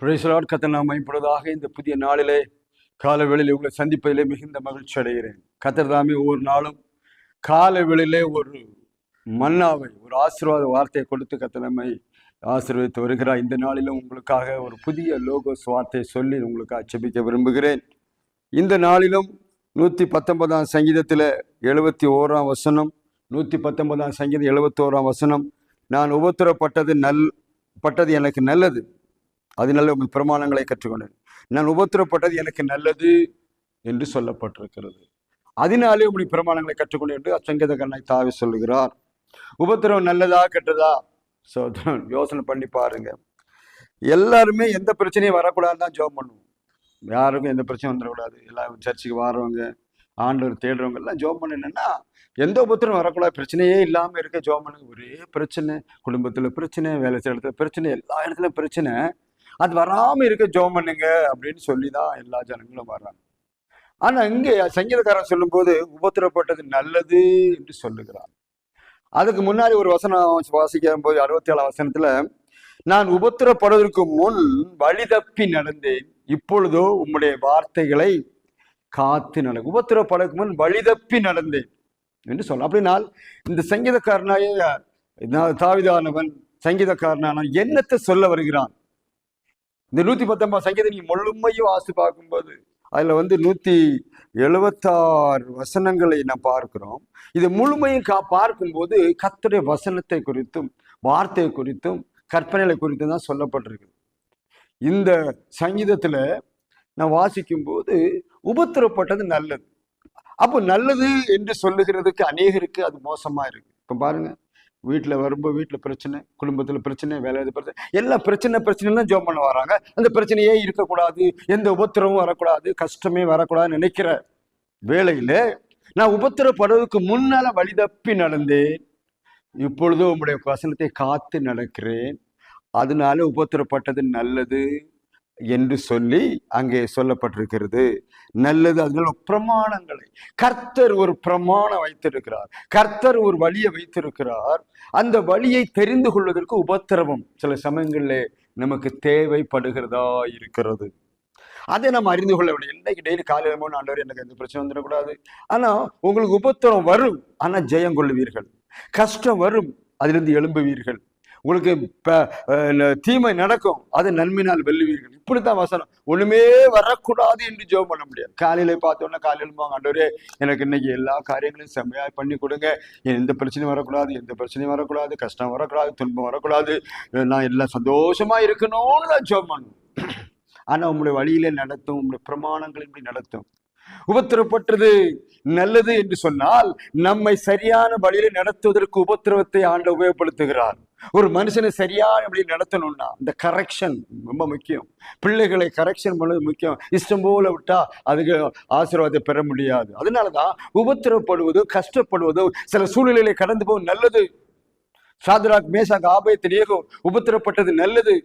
பிரைசலாட் கத்தை நாம் மைப்படுவதாக இந்த புதிய நாளிலே காலவேளையில் உங்களை சந்திப்பதிலே மிகுந்த மகிழ்ச்சி அடைகிறேன். கத்தர் தாமே ஒவ்வொரு நாளும் காலவெளியிலே ஒரு மன்னாவை ஒரு ஆசீர்வாத வார்த்தையை கொடுத்து கத்த நம்மை ஆசீர்வதித்து வருகிறார். இந்த நாளிலும் உங்களுக்காக ஒரு புதிய லோகோஸ் வார்த்தையை சொல்லி உங்களுக்கு அச்சபிக்க விரும்புகிறேன். இந்த நாளிலும் நூற்றி பத்தொன்பதாம் சங்கீதத்தில் எழுபத்தி ஓராம் வசனம் நூற்றி பத்தொன்பதாம் சங்கீதம் எழுபத்தி ஓராம் வசனம் நான் உபத்திரப்பட்டது நல் பட்டது எனக்கு நல்லது. அதனால உங்கள் பிரமாணங்களை கற்றுக்கொண்டேன். நான் உபத்திரப்பட்டது எனக்கு நல்லது என்று சொல்லப்பட்டிருக்கிறது. அதனாலே உங்களுடைய பிரமாணங்களை கற்றுக்கொண்டேன் என்று சங்கீதகரனை தாவி சொல்லுகிறார். உபத்திரம் நல்லதா கெட்டதா? ஸோ யோசனை பண்ணி பாருங்க. எல்லாருமே எந்த பிரச்சனையும் வரக்கூடாதுன்னு தான் ஜோம் பண்ணுவோம். யாருக்கும் எந்த பிரச்சனையும் வந்துடக்கூடாது. எல்லாம் சர்ச்சுக்கு வாரவங்க ஆண்டவர் தேடுறவங்க எல்லாம் ஜோம் பண்ணினா எந்த உபத்திரம் வரக்கூடாது. பிரச்சனையே இல்லாமல் இருக்க ஜோம் பண்ணுங்க. ஒரே பிரச்சனை. குடும்பத்தில் பிரச்சனை வேலை செய்யற இடத்துல பிரச்சனை எல்லா இடத்துலையும் பிரச்சனை. அது வராமல் இருக்க ஜோம் பண்ணுங்க அப்படின்னு சொல்லி தான் எல்லா ஜனங்களும் வர்றாங்க. ஆனால் இங்கே சங்கீதக்காரன் சொல்லும்போது உபத்திரப்பட்டது நல்லது என்று சொல்லுகிறார். அதுக்கு முன்னாடி ஒரு வசனம் வாசிக்கும் போது அறுபத்தி ஏழாம் வசனத்துல நான் உபத்திரப்படுவதற்கு முன் வழி தப்பி நடந்தேன். இப்பொழுதோ உம்முடைய வார்த்தைகளை காத்து நட உபத்திரப்படுவதற்கு முன் வழி தப்பி நடந்தேன். என்று சொல்ல அப்படின்னால் இந்த சங்கீதக்காரனாய தாவிதானவன் சங்கீதக்காரனான என்னத்தை சொல்ல வருகிறான்? இந்த நூத்தி பத்தொன்பது சங்கீதம் நீ முழுமையும் வாசி பார்க்கும்போது அதுல வந்து நூத்தி எழுபத்தாறு வசனங்களை நாம் பார்க்கிறோம். இது முழுமையும் கா பார்க்கும்போது கத்துடைய வசனத்தை குறித்தும் வார்த்தை குறித்தும் கற்பனைகளை குறித்தும் தான் சொல்லப்பட்டிருக்கு இந்த சங்கீதத்துல நான் வாசிக்கும்போது உபத்திரப்பட்டது நல்லது. அப்போ நல்லது என்று சொல்லுகிறதுக்கு அநேகருக்கு அது மோசமா இருக்கு. இப்போ பாருங்க. வீட்டில் வரும்போது வீட்டில் பிரச்சனை குடும்பத்தில் பிரச்சனை வேலை பிரச்சனை எல்லாம் பிரச்சனை பிரச்சனை ஜோம் பண்ண வராங்க. அந்த பிரச்சனையே இருக்கக்கூடாது எந்த உபத்திரமும் வரக்கூடாது கஷ்டமே வரக்கூடாதுன்னு நினைக்கிற வேலையில் நான் உபத்திரப்படுவதற்கு முன்னால் வழி தப்பி நடந்தேன். இப்பொழுதும் உங்களுடைய வசனத்தை காத்து நடக்கிறேன். அதனால உபத்திரப்பட்டது நல்லது. என்று சொல்லி அங்கே சொல்லப்பட்டிருக்கிறது. நல்லது அதனால பிரமாணங்களை. கர்த்தர் ஒரு பிரமாணம் வைத்திருக்கிறார். கர்த்தர் ஒரு வழியை வைத்திருக்கிறார். அந்த வழியை தெரிந்து கொள்வதற்கு உபத்திரவம் சில சமயங்களில் நமக்கு தேவைப்படுகிறதா இருக்கிறது. அதை நம்ம அறிந்து கொள்ள வேண்டும். இன்னைக்கு டெய்லி காலையில் போன ஆண்டவர் எனக்கு எந்த பிரச்சனை வந்துடக்கூடாது. ஆனால் உங்களுக்கு உபத்திரம் வரும். ஆனால் ஜெயம் கொள்ளுவீர்கள் கஷ்டம் வரும். அதிலிருந்து எழும்புவீர்கள். உங்களுக்கு தீமை நடக்கும். அது நன்மையினால் வெல்லுவீர்கள். இப்படித்தான் வசனம். ஒண்ணுமே வரக்கூடாது என்று ஜெபம் பண்ண முடியாது. காலையில பார்த்தோன்னா காலையில போங்க ஆண்டவரே எனக்கு இன்னைக்கு எல்லா காரியங்களையும் செம்மையா பண்ணி கொடுங்க. எந்த பிரச்சனையும் வரக்கூடாது எந்த பிரச்சனையும் வரக்கூடாது கஷ்டம் வரக்கூடாது துன்பம் வரக்கூடாது. நான் எல்லாம் சந்தோஷமா இருக்கணும்னு தான் ஜெபம் பண்ணணும். ஆனா உங்களுடைய வழியில நடத்தும் உங்களுடைய பிரமாணங்களை இப்படி நடத்தும். உபத்திரப்பட்டது நல்லது என்று சொன்னால் நம்மை சரியான வழியில நடத்துவதற்கு உபத்திரவத்தை ஆண்ட உபயோகப்படுத்துகிறார். ஒரு மனுஷனை சரியான வழியில் நடத்தணும்னா இந்த கரெக்ஷன் ரொம்ப முக்கியம். பிள்ளைகளை கரெக்ஷன் பண்ணது முக்கியம். இஷ்டம் போல விட்டா அதுக்கு ஆசீர்வாதத்தை பெற முடியாது. அதனாலதான் உபத்திரப்படுவதோ கஷ்டப்படுவதோ சில சூழ்நிலைகளை கடந்து போகும் நல்லது. சாதுராக் மேசாக் ஆபயத்தில் உபத்திரப்பட்டது நல்லது.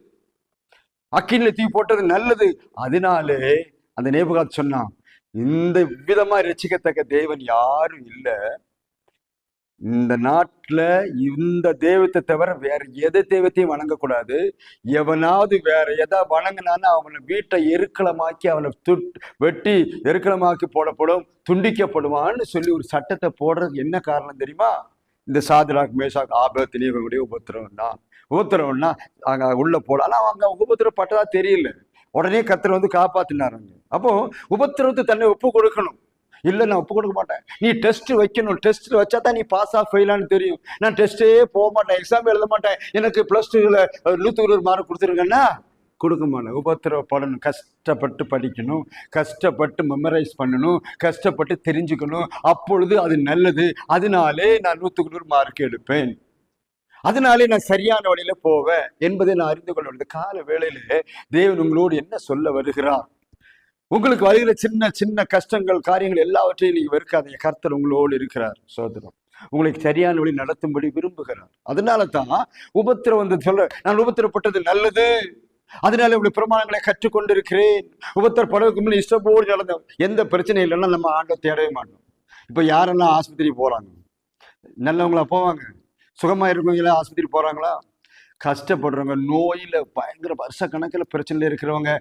அக்கினில தீ போட்டது நல்லது. அதனாலே அந்த நேபுகாத் சொன்னான் இந்த விதமா ரசிக்கத்தக்க தேவன் யாரும் இல்லை. இந்த நாட்டுல இந்த தெய்வத்தை தவிர வேற எதை தெய்வத்தையும் வணங்கக்கூடாது. எவனாவது வேற எதா வணங்கினான்னு அவனை வீட்டை எருக்களமாக்கி அவனை துட் வெட்டி எருக்களமாக்கி போடப்படும் துண்டிக்கப்படுவான்னு சொல்லி ஒரு சட்டத்தை போடுறதுக்கு என்ன காரணம் தெரியுமா? இந்த சாதுராக் மேஷாக் ஆபத்திலேயே இவங்களுடைய உபத்திரவம் தான் உபத்திரவம்னா அங்க உள்ள போட ஆனா அவங்க உபத்திரப்பட்டதா தெரியல. உடனே கத்திர வந்து காப்பாத்தினாருங்க அப்போ உபத்திரவத்தை தன்னை ஒப்பு கொடுக்கணும். இல்லை நான் ஒப்பு கொடுக்க மாட்டேன். நீ டெஸ்ட் வைக்கணும். டெஸ்ட்டில் வச்சா தான் நீ பாஸ் ஆஃப் ஃபெயிலான்னு தெரியும். நான் டெஸ்ட்டே போக மாட்டேன். எக்ஸாம் எழுத மாட்டேன். எனக்கு ப்ளஸ் டூவில் நூற்றி இருபது மார்க் கொடுத்துருங்கன்னா கொடுக்க மாட்டேன். உபத்திரவப்படணும் கஷ்டப்பட்டு படிக்கணும். கஷ்டப்பட்டு மெமரைஸ் பண்ணணும். கஷ்டப்பட்டு தெரிஞ்சுக்கணும். அப்பொழுது அது நல்லது. அதனாலே நான் நூற்றுக்கு நூறு மார்க் எடுப்பேன். அதனாலே நான் சரியான வழியில போவேன் என்பதை நான் அறிந்து கொள்ள வேண்டிய கால வேளையிலே தேவன் உங்களோடு என்ன சொல்ல வருகிறார்? உங்களுக்கு வருகிற சின்ன சின்ன கஷ்டங்கள் காரியங்கள் எல்லாவற்றையும் நீங்க வெறுக்காதீங்க. கர்த்தர் உங்களோடு இருக்கிறார் சோதரம் உங்களுக்கு சரியான வழி நடத்தும்படி விரும்புகிறார். அதனால தான் உபத்திரம் வந்து சொல்ற நான் உபத்திரப்பட்டது நல்லது. அதனால இப்படி பிரமாணங்களை கற்றுக்கொண்டிருக்கிறேன். உபத்திர படவுக்கு முன்னே இஷ்டப்போடு நடந்த எந்த பிரச்சனையும் இல்லைன்னா நம்ம ஆண்டை தேடவே மாட்டோம். இப்போ யாரெல்லாம் ஆஸ்பத்திரி போறாங்க? நல்லவங்களா போவாங்க? சுகமா இருக்கவங்களா ஆஸ்பத்திரி போறாங்களா? கஷ்டப்படுறவங்க நோயில் பயங்கர வருஷ கணக்கில் பிரச்சனையில் இருக்கிறவங்க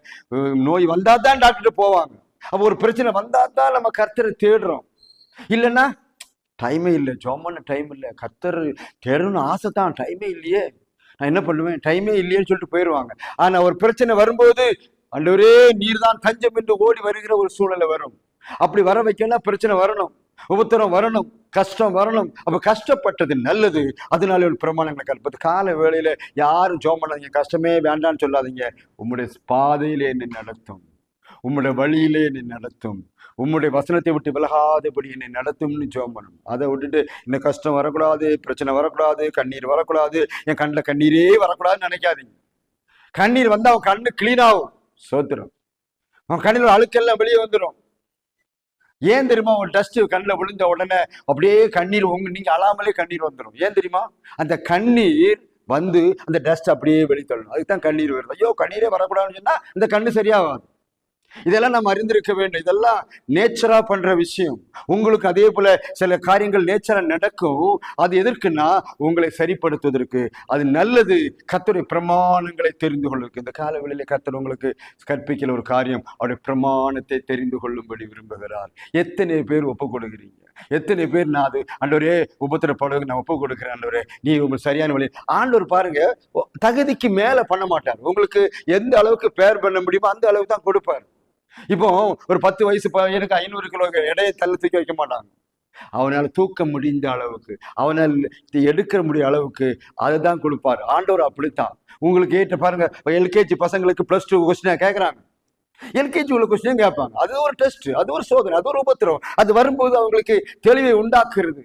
நோய் வந்தால் தான் டாக்டர் போவாங்க. அப்போ ஒரு பிரச்சனை வந்தால் தான் நம்ம கர்த்தரை தேடுறோம். இல்லைன்னா டைமே இல்லை ஜோமான டைம் இல்லை. கர்த்தர் தேடணும்னு ஆசை தான் டைமே இல்லையே. நான் என்ன பண்ணுவேன்? டைமே இல்லையேன்னு சொல்லிட்டு போயிடுவாங்க ஆனால் ஒரு பிரச்சனை வரும்போது அண்டவரே நீர் தான் தஞ்சம் என்று ஓடி வருகிற ஒரு சூழ்நிலை வரும். அப்படி வர வைக்கலாம் பிரச்சனை வரணும். உபத்திரம் வரணும். கஷ்டம் வரணும். அப்போ கஷ்டப்பட்டது நல்லது. அதனால ஒரு பிரமாணங்களை கற்பது. கால வேளையில் யாரும் ஜோம் பண்ணாதீங்க. கஷ்டமே வேண்டாம்னு சொல்லாதீங்க. உம்முடைய பாதையிலே என்னை நடத்தும். உம்முடைய வழியிலே என்னை நடத்தும். உம்முடைய வசனத்தை விட்டு விலகாதபடி என்னை நடத்தும்னு ஜோம் பண்ணணும். அதை விட்டுட்டு இந்த கஷ்டம் வரக்கூடாது பிரச்சனை வரக்கூடாது கண்ணீர் வரக்கூடாது. என் கண்ணில் கண்ணீரே வரக்கூடாதுன்னு நினைக்காதீங்க. கண்ணீர் வந்தால் அவன் கண்ணு கிளீன் ஆகும். சோத்துரும். அவன் கண்ணில் அழுக்கெல்லாம் வெளியே வந்துடும் ஏன் தெரியுமா? ஒரு டஸ்ட் கண்ணில் விழுந்த உடனே அப்படியே கண்ணீர் உங்க நீங்க அழாமலே கண்ணீர் வந்துடும் ஏன் தெரியுமா? அந்த கண்ணீர் வந்து அந்த டஸ்ட் அப்படியே வெளித்தள்ளணும் அதுக்கு தான் கண்ணீர் வருது. ஐயோ கண்ணீரே வரக்கூடாதுன்னு சொன்னா இந்த கண்ணு சரியாகாது. இதெல்லாம் நம்ம அறிந்திருக்க வேண்டும். இதெல்லாம் நேச்சரா பண்ற விஷயம். உங்களுக்கு அதே போல சில காரியங்கள் நேச்சரா நடக்கும். அது எதற்குன்னா உங்களை சரிப்படுத்துவதற்கு. அது நல்லது. கர்த்தருடைய பிரமாணங்களை தெரிந்து கொள்வதற்கு இந்த காலவெளியில கத்தர் உங்களுக்கு கற்பிக்கிற ஒரு காரியம் அவருடைய பிரமாணத்தை தெரிந்து கொள்ளும்படி விரும்புகிறார். எத்தனை பேர் ஒப்பு கொடுக்குறீங்க எத்தனை பேர் நான் அது ஆண்டவரே உபத்திரப்படுவதற்கு நான் ஒப்பு கொடுக்குறேன் ஆண்டவரே. நீ உங்களுக்கு சரியான வழி. ஆண்டவர் பாருங்க தகுதிக்கு மேல பண்ண மாட்டார். உங்களுக்கு எந்த அளவுக்கு பேர் பண்ண முடியுமோ அந்த அளவுக்கு தான் கொடுப்பார். இப்போ ஒரு பத்து வயசு பையனுக்கு ஐநூறு கிலோ எடையை தள்ள தூக்கி வைக்க மாட்டாங்க. அவனால் தூக்க முடிந்த அளவுக்கு அவனால் எடுக்க முடிய அளவுக்கு அதை தான் கொடுப்பார். ஆண்டவர் அப்படித்தான். உங்களுக்கு ஏற்ற பாருங்க எல்கேஜி பசங்களுக்கு ப்ளஸ் டூ கொஸ்டினா கேட்குறாங்க. எல்கேஜி உள்ள கொஸ்டின் கேட்பாங்க. அது ஒரு டெஸ்ட் அது ஒரு சோதனை அது ஒரு உபத்திரம். அது வரும்போது அவங்களுக்கு தெளிவை உண்டாக்குறது.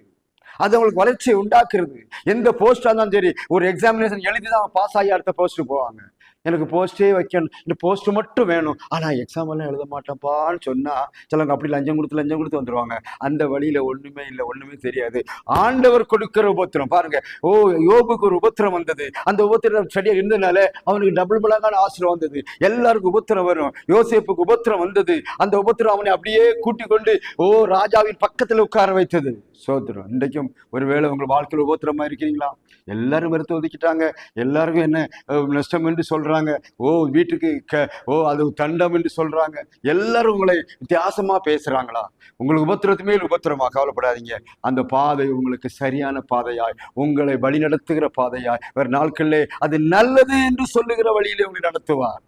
அது அவங்களுக்கு வளர்ச்சியை உண்டாக்குறது. எந்த போஸ்டாக இருந்தாலும் சரி ஒரு எக்ஸாமினேஷன் எழுதி தான் பாஸ் ஆகி அடுத்த போஸ்ட் போவாங்க. எனக்கு போஸ்ட்டே வைக்கணும். இந்த போஸ்ட்டு மட்டும் வேணும். ஆனால் எக்ஸாம் எல்லாம் எழுத மாட்டேன்ப்பான்னு சொன்னால் சிலவங்க அப்படி லஞ்சம் கொடுத்து லஞ்சம் கொடுத்து வந்துருவாங்க. அந்த வழியில் ஒன்றுமே இல்லை ஒன்றுமே தெரியாது. ஆண்டவர் கொடுக்கிற உபத்திரம். பாருங்க. ஓ யோபுக்கு ஒரு உபத்திரம் வந்தது. அந்த உபத்திரம் சரியாக இருந்ததுனால அவனுக்கு டபுள் மடங்கான ஆசிரம் வந்தது. எல்லாருக்கும் உபத்திரம் வரும். யோசிப்புக்கு உபத்திரம் வந்தது. அந்த உபத்திரம் அவனை அப்படியே கூட்டி கொண்டு ஓ ராஜாவின் பக்கத்தில் உட்கார வைத்தது. சோத்திரம் இன்றைக்கும் ஒருவேளை உங்கள் வாழ்க்கையில் உபத்திரமா இருக்கிறீங்களா? எல்லாரும் மருத்துவ ஒதுக்கிட்டாங்க. எல்லாருக்கும் என்ன நஷ்டம் என்று சொல்றாங்க. ஓ வீட்டுக்கு க ஓ அது தண்டம் என்று சொல்றாங்க. எல்லாரும் உங்களை வித்தியாசமா பேசுறாங்களா? உங்களுக்கு உபத்திரத்து மேல் உபத்திரமா கவலைப்படாதீங்க. அந்த பாதை உங்களுக்கு சரியான பாதையாய் உங்களை வழி நடத்துகிற பாதையாய் வேறு நாட்களிலே அது நல்லது என்று சொல்லுகிற வழியிலே உங்களை நடத்துவார்.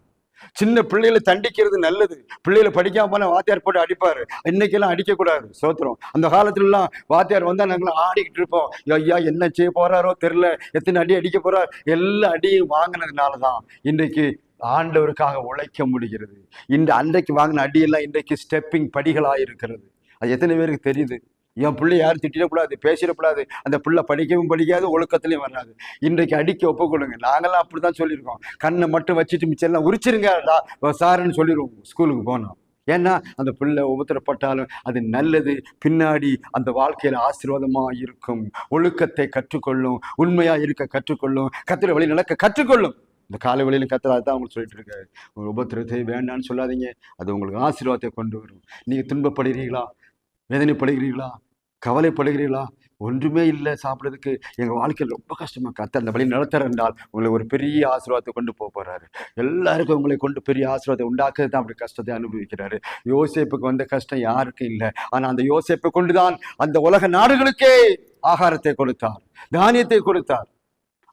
சின்ன பிள்ளைகளை தண்டிக்கிறது நல்லது. பிள்ளைகளை படிக்காம போனா வாத்தியார் போட்டு அடிப்பாரு. இன்னைக்கெல்லாம் அடிக்கக்கூடாது. சோத்திரம். அந்த காலத்துலலாம் வாத்தியார் வந்தா நாங்களாம் ஆடிக்கிட்டு இருப்போம். ஐயா என்ன செய்ய போறாரோ தெரியல. எத்தனை அடி அடிக்க போறார்? எல்லா அடியும் வாங்கினதுனால தான் இன்றைக்கு ஆண்டவருக்காக உழைக்க முடிகிறது. இந்த அன்றைக்கு வாங்கின அடியெல்லாம் இன்றைக்கு ஸ்டெப்பிங் படிகளாக இருக்கிறது அது எத்தனை பேருக்கு தெரியுது? என் பிள்ளை யாரும் திட்டிடக்கூடாது பேசிடக்கூடாது. அந்த பிள்ளை படிக்கவும் படிக்காது ஒழுக்கத்துலையும் வராது. இன்றைக்கு அடிக்க ஒப்புக்கொள்ளுங்க. நாங்களாம் அப்படி தான் சொல்லியிருக்கோம். கண்ணை மட்டும் வச்சுட்டு மிச்சம் எல்லாம் உரிச்சிருங்க சாருன்னு சொல்லிடுவோம். ஸ்கூலுக்கு போனோம். ஏன்னா அந்த பிள்ளை உபத்திரப்பட்டாலும் அது நல்லது. பின்னாடி அந்த வாழ்க்கையில் ஆசீர்வாதமாக இருக்கும். ஒழுக்கத்தை கற்றுக்கொள்ளும். உண்மையாக இருக்க கற்றுக்கொள்ளும். கத்திர வழி நடக்க கற்றுக்கொள்ளும். இந்த காலை வழியில் கத்திர தான் உங்களுக்கு சொல்லிட்டு இருக்காரு உங்கள் உபத்திரத்தை வேண்டாம்னு சொல்லாதீங்க. அது உங்களுக்கு ஆசீர்வாதத்தை கொண்டு வரும். நீங்கள் துன்பப்படுகிறீங்களா வேதனைப்படுகிறீர்களா? கவலைப்படுகிறீர்களா? ஒன்றுமே இல்லை சாப்பிட்றதுக்கு. எங்கள் வாழ்க்கையில் ரொம்ப கஷ்டமாக கத்த அந்த வழி நடத்துற என்றால் உங்களை ஒரு பெரிய ஆசீர்வாதத்தை கொண்டு போக போகிறாரு எல்லாருக்கும் உங்களை கொண்டு பெரிய ஆசீர்வாதத்தை உண்டாக்குறது தான் அப்படி கஷ்டத்தை அனுபவிக்கிறாரு. யோசேப்புக்கு வந்த கஷ்டம் யாருக்கும் இல்லை. ஆனால் அந்த யோசேப்பை கொண்டுதான் அந்த உலக நாடுகளுக்கே ஆகாரத்தை கொடுத்தார். தானியத்தை கொடுத்தார்.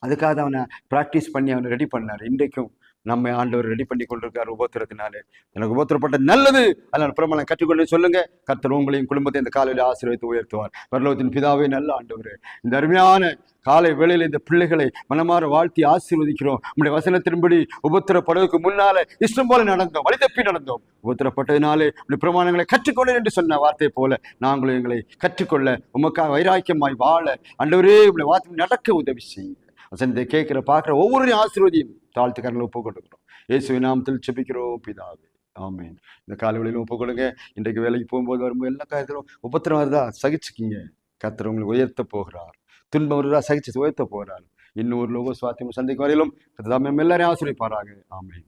அதுக்காக அவனை ப்ராக்டிஸ் பண்ணி அவனை ரெடி பண்ணார். இன்றைக்கும் நம்ம ஆண்டவர் ரெடி பண்ணி கொண்டிருக்கார் உபத்திரத்தினாலே. எனக்கு உபத்திரப்பட்ட நல்லது. அதனால் பிரமலம் கற்றுக்கொண்டு சொல்லுங்க. கர்த்தர் உங்களையும் குடும்பத்தை இந்த காலையில் ஆசீர்வதித்து உயர்த்துவார். பரலோகத்தின் பிதாவே நல்ல ஆண்டவர் இந்த அருமையான காலை வேளையில் இந்த பிள்ளைகளை மனமாற வாழ்த்தி ஆசீர்வதிக்கிறோம். நம்முடைய வசனத்தின்படி உபத்திரப்படுவதற்கு முன்னால இஷ்டம் போல நடந்தோம். வழி தப்பி நடந்தோம். உபத்திரப்பட்டதினாலே உடைய பிரமாணங்களை கற்றுக்கொள்ள என்று சொன்ன வார்த்தை போல நாங்களும் எங்களை கற்றுக்கொள்ள உமக்காக வைராக்கியமாய் வாழ ஆண்டவரே உங்களுடைய வார்த்தை நடக்க உதவி செய்யுங்க. வசனத்தை கேட்கிற பார்க்குற ஒவ்வொரு ஆசீர்வதியும் தாழ்த்து கரங்களை ஒப்பு கொடுக்குறோம் இயேசுவின் நாமத்தில் செபிக்கிறோம் பிதாவே. ஆமென். இந்த காலைவெளியிலும் ஒப்பு கொடுங்க இன்றைக்கு வேலைக்கு போகும்போது வரும்போது எல்லா காரியத்திலும் உபத்திரம் வருதா சகிச்சுக்கிங்க. கத்திர உங்களுக்கு உயர்த்த போகிறார். துன்பம் வருதா சகிச்சு உயர்த்த போகிறார். இன்னொரு லோக சுவாத்தியம் சந்திக்கும் வரையிலும் எல்லாரையும் ஆசிரியப்பாராங்க ஆமென்.